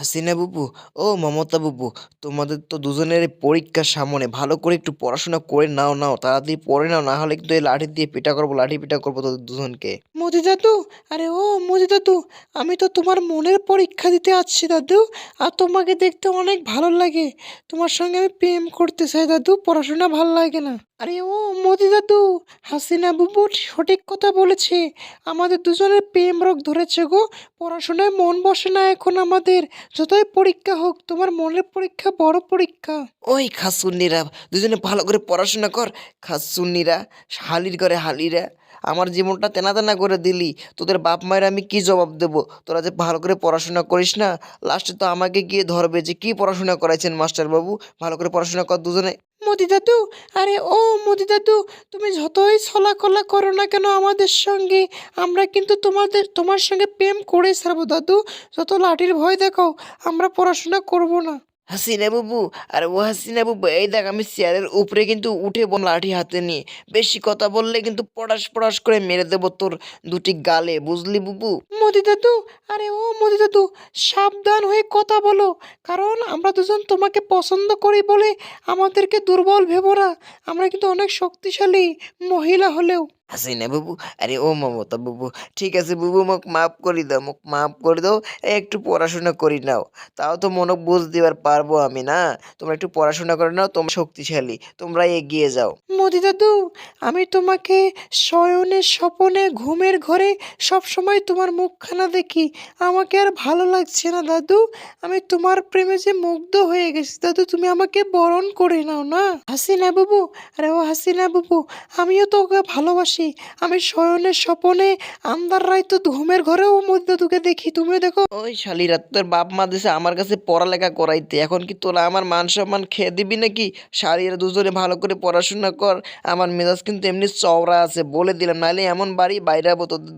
হাসিনা বুবু ও মমতা বুবু, তোমাদের তো দুজনের পরীক্ষার সামনে। ভালো করে একটু পড়াশোনা করে নাও নাও, তাড়াতাড়ি পড়ে নাও, না হলে কিন্তু এই লাঠি দিয়ে পিটা করব, লাঠি পিটা করব তোদের দুজনকে। মোদি দাদু, আরে ও মোদি দাদু, আমি তো তোমার মনের পরীক্ষা দিতে আসছি দাদু, আর তোমাকে দেখতে অনেক ভালো লাগে। তোমার সঙ্গে আমি প্রেম করতে চাই দাদু, পড়াশোনা ভালো লাগে না। আরে ও মোদি দাদু, হাসিনা বুবু সঠিক কথা বলেছে। আমাদের দুজনের প্রেম রোগ ধরেছে গো। পড়াশোনায় মন বসে না এখন আমাদের। যতই পরীক্ষা হোক, তোমার মনের পরীক্ষা বড় পরীক্ষা। ওই খাসুন্নিরা, দুজনে ভালো করে পড়াশোনা কর। খাসুন্নিরা, হালির করে হালিরা, আমার জীবনটা তেনা তেনা করে দিলি। তোদের বাপ মায়ের আমি কি জবাব দেব? তোরা যে ভালো করে পড়াশোনা করিস না, লাস্টে তো আমাকে গিয়ে ধরবে যে কি পড়াশোনা করাইছেন মাস্টারবাবু? ভালো করে পড়াশোনা কর দুজনে। মোদি দাদু আরে ও মোদি দাদু তুমি যতই ছলাকলা করো না কেন আমাদের সঙ্গে? আমরা কিন্তু তোমাদের, তোমার সঙ্গে প্রেম করে সারবো দাদু। যত লাঠির ভয় দেখাও, আমরা পড়াশোনা করব না। হাসিনা বাবু? আর ও হাসিনা বাবু, এই দেখ আমি চেয়ারের উপরে কিন্তু উঠে বল লাঠি হাতে নিয়ে। বেশি কথা বললে কিন্তু পড়াশ পড়াশ করে মেরে দেবো তোর দুটি গালে, বুঝলি বুবু? মোদি দাদু, আরে ও মোদি দাদু, সাবধান হয়ে কথা বলো। কারণ আমরা দুজন তোমাকে পছন্দ করি বলে আমাদেরকে দুর্বল ভেবো না। আমরা কিন্তু অনেক শক্তিশালী মহিলা হলেও। হাসিনা বাবু। আরে ও মমতা, বাবু। ঠিক আছে, বুবু, মোক মাফ করে দাও, মোক মাফ করে দাও। একটু পড়াশোনা করি নাও। তাও তো মনে বুঝ দিবার পারব আমি, না? তোমরা একটু পড়াশোনা করে নাও, তোমরা শক্তিশালী। তোমরা এগিয়ে যাও। মোদি দাদু, আমি তোমাকে শয়নে স্বপনে ঘুমের ঘরে সব সময় তোমার মুখখানা দেখি। আমাকে আর ভালো লাগছে না দাদু। আমি তোমার প্রেমে যে মুগ্ধ হয়ে গেছি, দাদু, তুমি আমাকে বরণ করে নাও, না? হাসিনা বাবু। আরে ও হাসিনা বাবু। আমিও তো ওকে ভালোবাসি আমি স্বয়নে স্বপনে আমদার রায় তো ঘুমের ঘরেও মধ্যে তোকে দেখি। তুমিও দেখো। ওই শালিরা, তোর বাপ মা দিছে আমার কাছে পড়ালেখা করাইতে। এখন কি তোরা আমার মান সম্মান খেয়ে দিবি নাকি? শালিরা দুজনে ভালো করে পড়াশোনা কর। আমার মেজাজ কিন্তু এমনি চওড়া আছে, বলে দিলাম। নাহলে এমন বাড়ি বাইরে তোদের